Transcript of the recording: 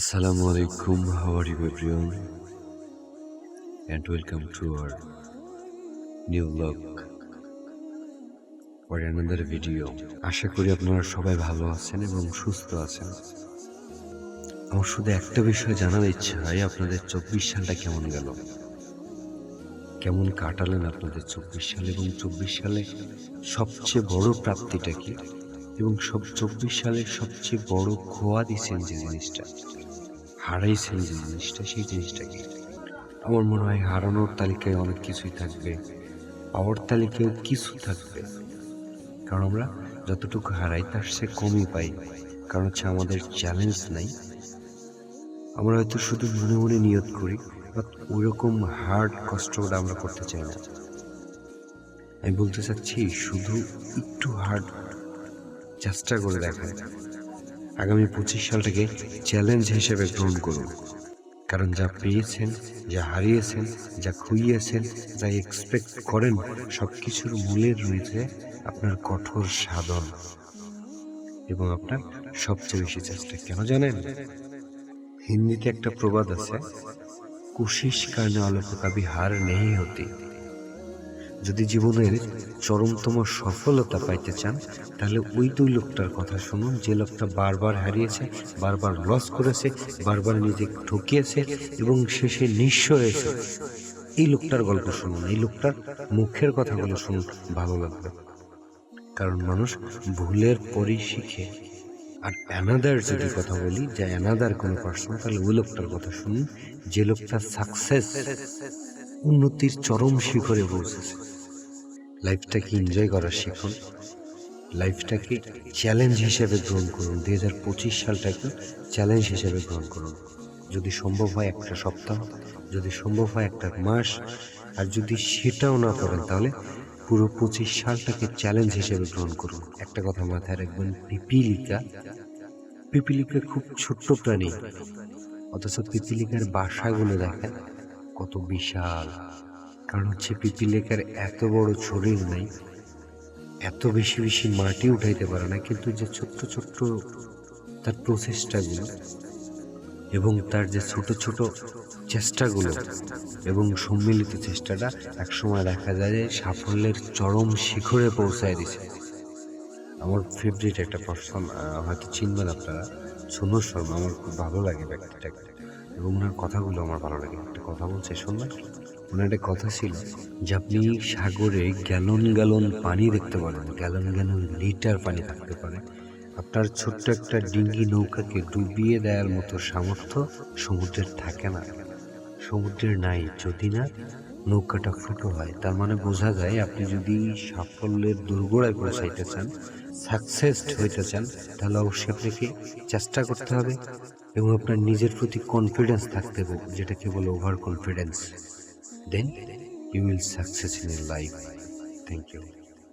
Assalamu আলাইকুম, how are you everyone? And welcome to our new vlog. For another আশা করি আপনারা সবাই ভালো আছেন এবং সুস্থ আছেন। আমার শুধু একটা বিষয় জানার ইচ্ছা হয়, আপনাদের চব্বিশ সালটা কেমন গেল? কেমন কাটালেন আপনাদের চব্বিশ সাল এবং চব্বিশ সালে সবচেয়ে বড় প্রাপ্তিটা কি? এবং সব চব্বিশ সালে সবচেয়ে বড় খোয়া দিয়েছেন যে জিনিসটা। হারাইছেন যে জিনিসটা সেই জিনিসটা কি? আমার মনে হয় হারানোর তালিকায় অনেক কিছুই থাকবে। পাওয়ার তালিকায়ও কিছু থাকবে। কারণ আমরা যতটুকু হারাই, তার সে কমই পাই। কারণ হচ্ছে আমাদের চ্যালেঞ্জ নাই। আমরা হয়তো শুধু মনে মনে নিয়ত করি বাট ওইরকম হার্ড কষ্টটা আমরা করতে চাই না। আমি বলতে চাচ্ছি, শুধু একটু হার্ড চেষ্টা করে দেখা আগামী পঁচিশ সালটাকে চ্যালেঞ্জ হিসেবে গ্রহণ করুন। কারণ যা পেয়েছেন, যা হারিয়েছেন, যা খুইয়েছেন, যা এক্সপেক্ট করেন সব কিছুর মূলে রয়েছে আপনার কঠোর সাধন। এবং আপনার সবচেয়ে বেশি চেষ্টা। কেন জানেন? হিন্দিতে একটা প্রবাদ আছে কোশিস কারণে আলোক কবি হার নেই হতি। যদি জীবনের চরমতম সফলতা পাইতে চান, তাহলে ওই দুই লোকটার কথা শুনুন। যে লোকটা বারবার হারিয়েছে, বারবার লস করেছে, বারবার নিজেকে ঠকিয়েছে এবং শেষে নিঃস্ব হয়েছে। এই লোকটার গল্প শুনুন, এই লোকটার মুখের কথাগুলো শুনুন, ভালো লাগবে। কারণ মানুষ ভুলের পরই শিখে। আর অ্যানাদার যদি কথা বলি, যে অ্যানাদার কোনো পার্সন তাহলে ওই লোকটার কথা শুনুন। যে লোকটা সাকসেস উন্নতির চরম শিখরে পৌঁছেছে। লাইফটাকে এনজয় করার শিখুন। লাইফটাকে চ্যালেঞ্জ হিসেবে গ্রহণ করুন। দুই হাজার পঁচিশ সালটাকে চ্যালেঞ্জ হিসেবে গ্রহণ করুন। যদি সম্ভব হয় একটা সপ্তাহ, যদি সম্ভব হয় একটা মাস, আর যদি সেটাও না করেন তাহলে পুরো পঁচিশ সালটাকে চ্যালেঞ্জ হিসেবে গ্রহণ করুন। একটা কথা মাথায় রাখবেন, পিপিলিকা পিপিলিকা খুব ছোট্ট প্রাণী। অথচ পিপিলিকার বাসাগুলো দেখেন কত বিশাল। কারণ হচ্ছে পিপিলিকার এত বড় শরীর নাই। এত বেশি বেশি মাটি উঠাইতে পারে না, কিন্তু যে ছোট্ট ছোট্ট তার প্রচেষ্টাগুলো এবং তার যে ছোট ছোট চেষ্টাগুলো এবং সম্মিলিত চেষ্টাটা একসময় দেখা যায় যে সাফল্যের চরম শিখরে পৌঁছায় দিছে। আমার ফেভারিট একটা পার্সন হয়তো চিনবেন আপনারা। সুন্দর শর্মা, আমার খুব ভালো লাগে ব্যক্তিটাকে। এবং ওনার কথাগুলো আমার ভালো লাগে। একটা কথা বলছে শুনবেন ওনার একটা কথা ছিল যে আপনি সাগরে গ্যালন গ্যালন পানি দেখতে পারেন গ্যালন গ্যালন লিটার পানি থাকতে পারে। আপনার ছোট্ট একটা ডিঙ্গি নৌকাকে ডুবিয়ে দেওয়ার মতো সামর্থ্য সমুদ্রের থাকে না। সমুদ্রের নাই, যদি না নৌকাটা ফুটো হয়। তার মানে বোঝা যায় আপনি যদি সাফল্যের দুর্গোড়ায় পৌঁছাইতে চান সাকসেস হইতে চান, তাহলে অবশ্যই আপনাকে চেষ্টা করতে হবে। এবং আপনার নিজের প্রতি কনফিডেন্স থাকতে হবে যেটাকে বলে over confidence then you will success in life thank you